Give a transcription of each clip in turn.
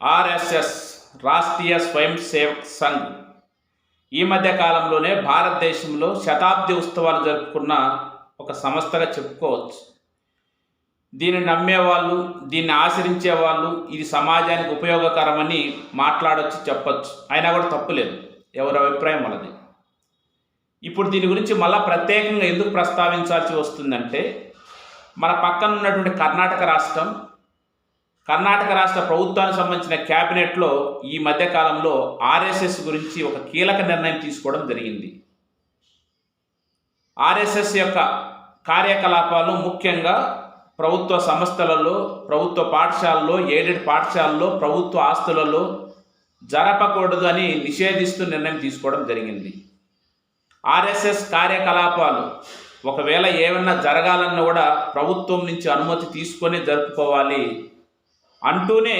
RSS Rashtriya స్వయం సేవక్ సంఘ్. ఈ మధ్య కాలంలోనే భారతదేశంలో శతాబ్ది ఉత్సవాలు జరుపుకున్న ఒక సంస్థగా చెప్పుకోవచ్చు. దీన్ని నమ్మేవాళ్ళు దీన్ని ఆచరించే వాళ్ళు ఇది సమాజానికి ఉపయోగకరమని మాట్లాడొచ్చు చెప్పచ్చు. అయినా కూడా తప్పులేదు ఎవరి అభిప్రాయం వాళ్ళది. ఇప్పుడు దీని గురించి మళ్ళీ ప్రత్యేకంగా ఎందుకు ప్రస్తావించాల్సి వస్తుందంటే మన పక్కన ఉన్నటువంటి కర్ణాటక రాష్ట్రం కర్ణాటక రాష్ట్ర ప్రభుత్వానికి సంబంధించిన క్యాబినెట్లో ఈ మధ్యకాలంలో ఆర్ఎస్ఎస్ గురించి ఒక కీలక నిర్ణయం తీసుకోవడం జరిగింది. ఆర్ఎస్ఎస్ యొక్క కార్యకలాపాలు ముఖ్యంగా ప్రభుత్వ సంస్థలలో ప్రభుత్వ పాఠశాలలో ఎయిడెడ్ పాఠశాలలో ప్రభుత్వ ఆస్తులలో జరపకూడదు అని నిషేధిస్తూ నిర్ణయం తీసుకోవడం జరిగింది. ఆర్ఎస్ఎస్ కార్యకలాపాలు ఒకవేళ ఏమన్నా జరగాలన్నా కూడా ప్రభుత్వం నుంచి అనుమతి తీసుకొని జరుపుకోవాలి అంటూనే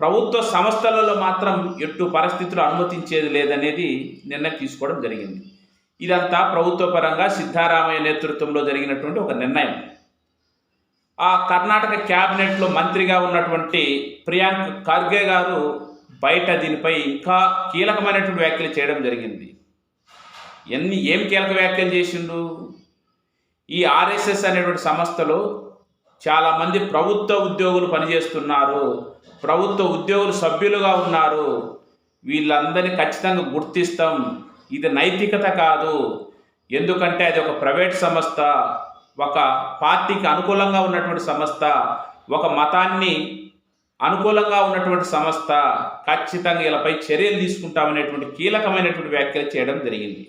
ప్రభుత్వ సంస్థలలో మాత్రం ఎట్టు పరిస్థితులు అనుమతించేది లేదనేది నిర్ణయం తీసుకోవడం జరిగింది. ఇదంతా ప్రభుత్వ పరంగా సిద్ధారామయ్య నేతృత్వంలో జరిగినటువంటి ఒక నిర్ణయం. ఆ కర్ణాటక క్యాబినెట్లో మంత్రిగా ఉన్నటువంటి ప్రియాంక్ ఖర్గే గారు బయట దీనిపై ఇంకా కీలకమైనటువంటి వ్యాఖ్యలు చేయడం జరిగింది. ఎన్ని ఏం కీలక వ్యాఖ్యలు చేసిండు? ఈ ఆర్ఎస్ఎస్ అనేటువంటి సంస్థలో చాలామంది ప్రభుత్వ ఉద్యోగులు పనిచేస్తున్నారు. ప్రభుత్వ ఉద్యోగులు సభ్యులుగా ఉన్నారు. వీళ్ళందరినీ ఖచ్చితంగా గుర్తిస్తాం. ఇది నైతికత కాదు. ఎందుకంటే అది ఒక ప్రైవేట్ సంస్థ ఒక పార్టీకి అనుకూలంగా ఉన్నటువంటి సంస్థ ఒక మతాన్ని అనుకూలంగా ఉన్నటువంటి సంస్థ. ఖచ్చితంగా వీళ్ళపై చర్యలు తీసుకుంటామనేటువంటి కీలకమైనటువంటి వ్యాఖ్యలు చేయడం జరిగింది.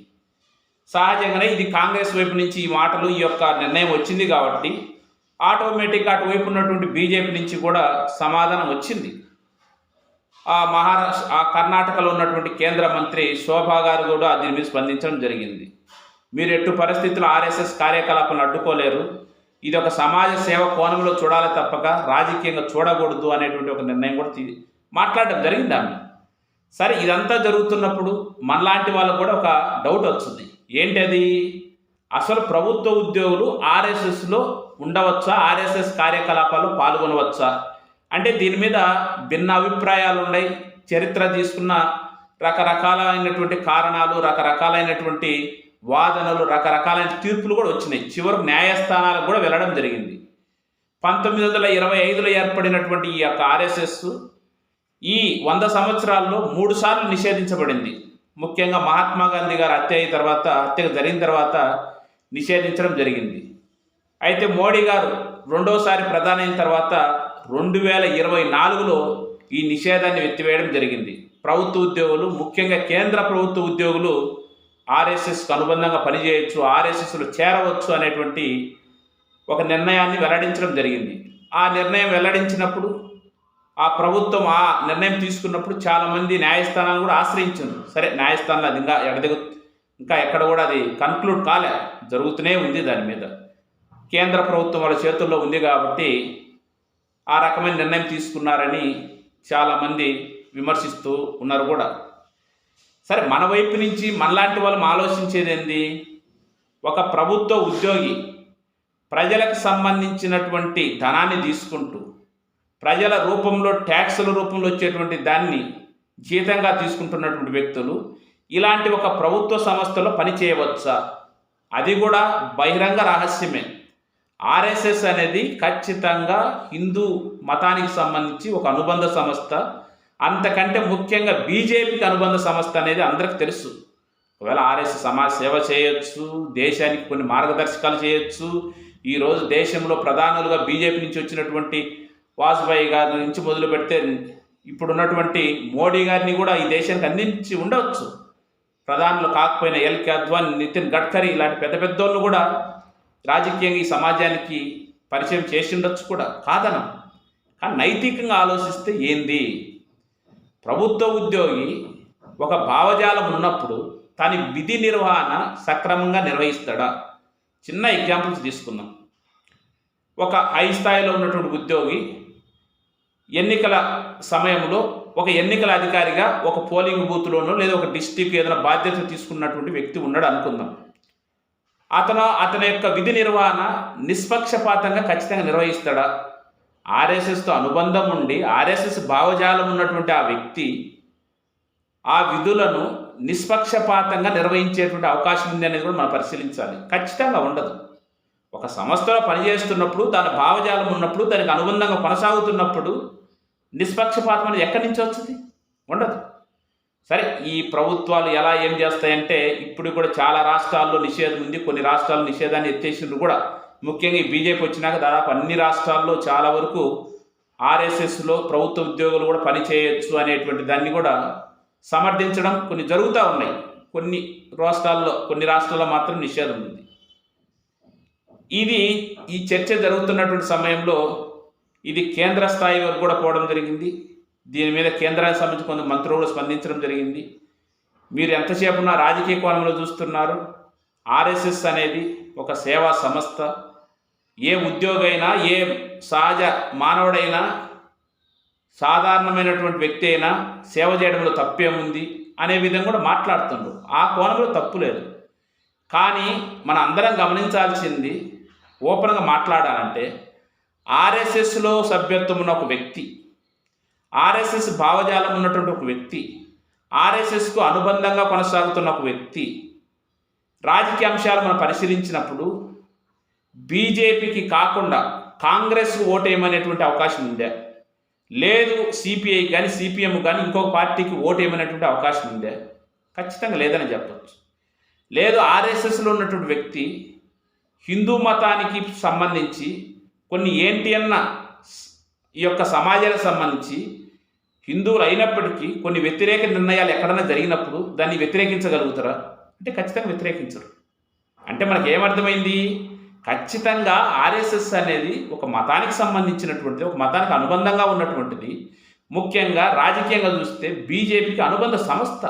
సహజంగానే ఇది కాంగ్రెస్ వైపు నుంచి ఈ మాటలు ఈ యొక్క నిర్ణయం వచ్చింది కాబట్టి ఆటోమేటిక్గా అటువైపు ఉన్నటువంటి బీజేపీ నుంచి కూడా సమాధానం వచ్చింది. ఆ మహారాష్ట్ర ఆ కర్ణాటకలో ఉన్నటువంటి కేంద్ర మంత్రి శోభా గారు కూడా దీని మీద స్పందించడం జరిగింది. మీరు ఎట్టు పరిస్థితుల్లో ఆర్ఎస్ఎస్ కార్యకలాపాలను అడ్డుకోలేరు. ఇది ఒక సమాజ సేవ కోణంలో చూడాలి తప్పక రాజకీయంగా చూడకూడదు అనేటువంటి ఒక నిర్ణయం కూడా తీ మాట్లాడడం జరిగింది ఆమె. సరే ఇదంతా జరుగుతున్నప్పుడు మనలాంటి వాళ్ళకు కూడా ఒక డౌట్ వస్తుంది ఏంటది? అసలు ప్రభుత్వ ఉద్యోగులు ఆర్ఎస్ఎస్లో ఉండవచ్చా? ఆర్ఎస్ఎస్ కార్యకలాపాలు పాల్గొనవచ్చా? అంటే దీని మీద భిన్న అభిప్రాయాలు ఉన్నాయి. చరిత్ర తీసుకున్న రకరకాలైనటువంటి కారణాలు రకరకాలైనటువంటి వాదనలు రకరకాలైన తీర్పులు కూడా వచ్చినాయి. చివరకు న్యాయస్థానాలకు కూడా వెళ్ళడం జరిగింది. పంతొమ్మిది వందల ఇరవై ఐదులో ఏర్పడినటువంటి ఈ యొక్క ఆర్ఎస్ఎస్ ఈ వంద సంవత్సరాల్లో మూడు సార్లు నిషేధించబడింది. ముఖ్యంగా మహాత్మా గాంధీ గారు హత్య అయిన తర్వాత హత్య జరిగిన తర్వాత నిషేధించడం జరిగింది. అయితే మోడీ గారు రెండోసారి ప్రధాని అయిన తర్వాత రెండు వేల ఇరవై నాలుగులో ఈ నిషేధాన్ని ఎత్తివేయడం జరిగింది. ప్రభుత్వ ఉద్యోగులు ముఖ్యంగా కేంద్ర ప్రభుత్వ ఉద్యోగులు ఆర్ఎస్ఎస్కు అనుబంధంగా పనిచేయవచ్చు ఆర్ఎస్ఎస్లో చేరవచ్చు అనేటువంటి ఒక నిర్ణయాన్ని వెల్లడించడం జరిగింది. ఆ నిర్ణయం వెల్లడించినప్పుడు ఆ ప్రభుత్వం ఆ నిర్ణయం తీసుకున్నప్పుడు చాలామంది న్యాయస్థానాలు కూడా ఆశ్రయించారు సరే న్యాయస్థానాలు అది ఇంకా ఎడదిగు ఇంకా ఎక్కడ కూడా అది కన్క్లూడ్ కాలే. జరుగుతూనే ఉంది దాని మీద. కేంద్ర ప్రభుత్వం వాళ్ళ చేతుల్లో ఉంది కాబట్టి ఆ రకమైన నిర్ణయం తీసుకున్నారని చాలామంది విమర్శిస్తూ ఉన్నారు కూడా. సరే మన వైపు నుంచి మనలాంటి వాళ్ళం ఆలోచించేది ఏంది? ఒక ప్రభుత్వ ఉద్యోగి ప్రజలకు సంబంధించినటువంటి ధనాన్ని తీసుకుంటూ ప్రజల రూపంలో ట్యాక్సుల రూపంలో వచ్చేటువంటి దాన్ని జీతంగా తీసుకుంటున్నటువంటి వ్యక్తులు ఇలాంటి ఒక ప్రభుత్వ సంస్థలో పనిచేయవచ్చా అది కూడా బహిరంగ రహస్యమే. ఆర్ఎస్ఎస్ అనేది ఖచ్చితంగా హిందూ మతానికి సంబంధించి ఒక అనుబంధ సంస్థ. అంతకంటే ముఖ్యంగా బీజేపీకి అనుబంధ సంస్థ అనేది అందరికి తెలుసు. ఒకవేళ ఆర్ఎస్ సమాజ సేవ చేయొచ్చు దేశానికి కొన్ని మార్గదర్శకాలు చేయొచ్చు. ఈరోజు దేశంలో ప్రధానులుగా బీజేపీ నుంచి వచ్చినటువంటి వాజ్పేయి గారి నుంచి మొదలు పెడితే ఇప్పుడున్నటువంటి మోడీ గారిని కూడా ఈ దేశానికి అందించి ఉండవచ్చు. ప్రధానులు కాకపోయిన ఎల్కే అద్వాని నితిన్ గడ్కరీ ఇలాంటి పెద్ద పెద్దోళ్ళు కూడా రాజకీయంగా ఈ సమాజానికి పరిచయం చేసి ఉండొచ్చు కూడా. కాదనం. కానీ నైతికంగా ఆలోచిస్తే ఏంది? ప్రభుత్వ ఉద్యోగి ఒక భావజాలం ఉన్నప్పుడు తన విధి నిర్వహణ సక్రమంగా నిర్వహిస్తాడా? చిన్న ఎగ్జాంపుల్స్ తీసుకుందాం. ఒక హై స్థాయిలో ఉన్నటువంటి ఉద్యోగి ఎన్నికల సమయంలో ఒక ఎన్నికల అధికారిగా ఒక పోలింగ్ బూత్లోనో లేదా ఒక డిస్టిక్ ఏదైనా బాధ్యత తీసుకున్నటువంటి వ్యక్తి ఉన్నాడు అనుకుందాం. అతను అతని యొక్క విధి నిర్వహణ నిష్పక్షపాతంగా ఖచ్చితంగా నిర్వహిస్తాడా? ఆర్ఎస్ఎస్తో అనుబంధం ఉండి ఆర్ఎస్ఎస్ భావజాలం ఉన్నటువంటి ఆ వ్యక్తి ఆ విధులను నిష్పక్షపాతంగా నిర్వహించేటువంటి అవకాశం ఉంది అనేది కూడా మనం పరిశీలించాలి. ఖచ్చితంగా ఉండదు. ఒక సంస్థలో పనిచేస్తున్నప్పుడు దాని భావజాలం ఉన్నప్పుడు దానికి అనుబంధంగా కొనసాగుతున్నప్పుడు నిష్పక్షపాతం అనేది ఎక్కడి నుంచి వచ్చింది? ఉండదు. సరే ఈ ప్రభుత్వాలు ఎలా ఏం చేస్తాయంటే ఇప్పుడు కూడా చాలా రాష్ట్రాల్లో నిషేధం ఉంది. కొన్ని రాష్ట్రాల్లో నిషేధాన్ని ఎత్తేసిండ్రు కూడా. ముఖ్యంగా ఈ బీజేపీ వచ్చినాక దాదాపు అన్ని రాష్ట్రాల్లో చాలా వరకు ఆర్ఎస్ఎస్లో ప్రభుత్వ ఉద్యోగులు కూడా పనిచేయచ్చు అనేటువంటి దాన్ని కూడా సమర్థించడం కొన్ని జరుగుతూ ఉన్నాయి. కొన్ని రాష్ట్రాల్లో కొన్ని రాష్ట్రాల్లో మాత్రం నిషేధం ఉంది. ఇది ఈ చర్చ జరుగుతున్నటువంటి సమయంలో ఇది కేంద్ర స్థాయి వరకు కూడా పోవడం జరిగింది. దీని మీద కేంద్రానికి సంబంధించి కొంత మంత్రులు కూడా స్పందించడం జరిగింది. మీరు ఎంతసేపు రాజకీయ కోణంలో చూస్తున్నారు. ఆర్ఎస్ఎస్ అనేది ఒక సేవా సంస్థ. ఏ ఉద్యోగైనా ఏ సహజ మానవుడైనా సాధారణమైనటువంటి వ్యక్తి అయినా సేవ చేయడంలో తప్పేముంది అనే విధంగా కూడా మాట్లాడుతుండ్రు. ఆ కోణంలో తప్పు లేదు. కానీ మన అందరం గమనించాల్సింది ఓపెన్గా మాట్లాడాలంటే ఆర్ఎస్ఎస్లో సభ్యత్వం ఉన్న ఒక వ్యక్తి ఆర్ఎస్ఎస్ భావజాలం ఉన్నటువంటి ఒక వ్యక్తి ఆర్ఎస్ఎస్కు అనుబంధంగా కొనసాగుతున్న ఒక వ్యక్తి రాజకీయ అంశాలు మనం పరిశీలించినప్పుడు బీజేపీకి కాకుండా కాంగ్రెస్ ఓటేయమనేటువంటి అవకాశం ఉందా? లేదు సిపిఐ కానీ సిపిఎం కానీ ఇంకొక పార్టీకి ఓటేయమనేటువంటి అవకాశం ఉందా? ఖచ్చితంగా లేదని చెప్పచ్చు. లేదు ఆర్ఎస్ఎస్లో ఉన్నటువంటి వ్యక్తి హిందూ మతానికి సంబంధించి కొన్ని ఏంటి అన్న ఈ యొక్క సమాజానికి సంబంధించి హిందువులు అయినప్పటికీ కొన్ని వ్యతిరేక నిర్ణయాలు ఎక్కడైనా జరిగినప్పుడు దాన్ని వ్యతిరేకించగలుగుతారా? అంటే ఖచ్చితంగా వ్యతిరేకించరు. అంటే మనకి ఏమర్థమైంది? ఖచ్చితంగా ఆర్ఎస్ఎస్ అనేది ఒక మతానికి సంబంధించినటువంటిది ఒక మతానికి అనుబంధంగా ఉన్నటువంటిది. ముఖ్యంగా రాజకీయంగా చూస్తే బీజేపీకి అనుబంధ సంస్థ.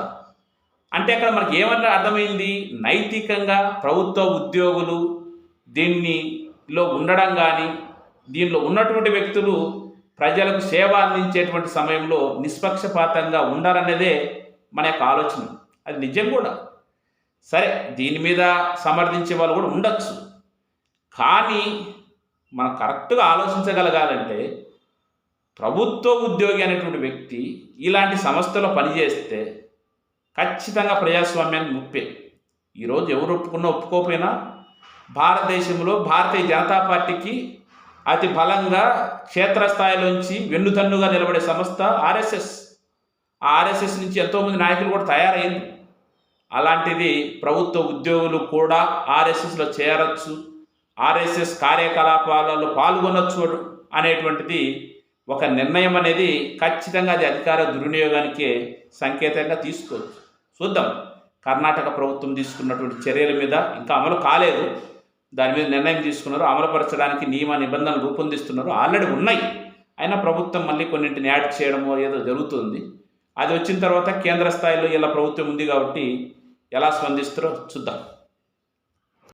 అంటే అక్కడ మనకి ఏమన్నా అర్థమైంది? నైతికంగా ప్రభుత్వ ఉద్యోగులు దీన్నిలో ఉండడం కానీ దీనిలో ఉన్నటువంటి వ్యక్తులు ప్రజలకు సేవ అందించేటువంటి సమయంలో నిష్పక్షపాతంగా ఉండాలనేదే మన యొక్క ఆలోచన. అది నిజం కూడా. సరే దీని మీద సమర్థించే వాళ్ళు కూడా ఉండొచ్చు. కానీ మనం కరెక్ట్గా ఆలోచించగలగాలంటే ప్రభుత్వ ఉద్యోగి అనేటువంటి వ్యక్తి ఇలాంటి సంస్థలో పనిచేస్తే ఖచ్చితంగా ప్రజాస్వామ్యానికి ముప్పే ఈరోజు ఎవరు ఒప్పుకున్నా ఒప్పుకోకపోయినా భారతదేశంలో భారతీయ జనతా పార్టీకి అతి బలంగా క్షేత్రస్థాయిలోంచి వెన్నుతన్నుగా నిలబడే సంస్థ ఆర్ఎస్ఎస్. ఆ ఆర్ఎస్ఎస్ నుంచి ఎంతోమంది నాయకులు కూడా తయారైంది అలాంటిది ప్రభుత్వ ఉద్యోగులు కూడా ఆర్ఎస్ఎస్లో చేరచ్చు ఆర్ఎస్ఎస్ కార్యకలాపాలలో పాల్గొనొచ్చు అనేటువంటిది ఒక నిర్ణయం అనేది ఖచ్చితంగా అది అధికార దుర్వినియోగానికే సంకేతంగా తీసుకోవచ్చు. చూద్దాం. కర్ణాటక ప్రభుత్వం తీసుకున్నటువంటి చర్యల మీద ఇంకా అమలు కాలేదు. దాని మీద నిర్ణయం తీసుకున్నారు అమలుపరచడానికి నియమ నిబంధనలు రూపొందిస్తున్నారు. ఆల్రెడీ ఉన్నాయి. అయినా ప్రభుత్వం మళ్ళీ కొన్నింటిని యాడ్ చేయడమో ఏదో జరుగుతుంది. అది వచ్చిన తర్వాత కేంద్ర స్థాయిలో ఇలా ప్రభుత్వం ఉంది కాబట్టి ఎలా స్పందిస్తారో చూద్దాం.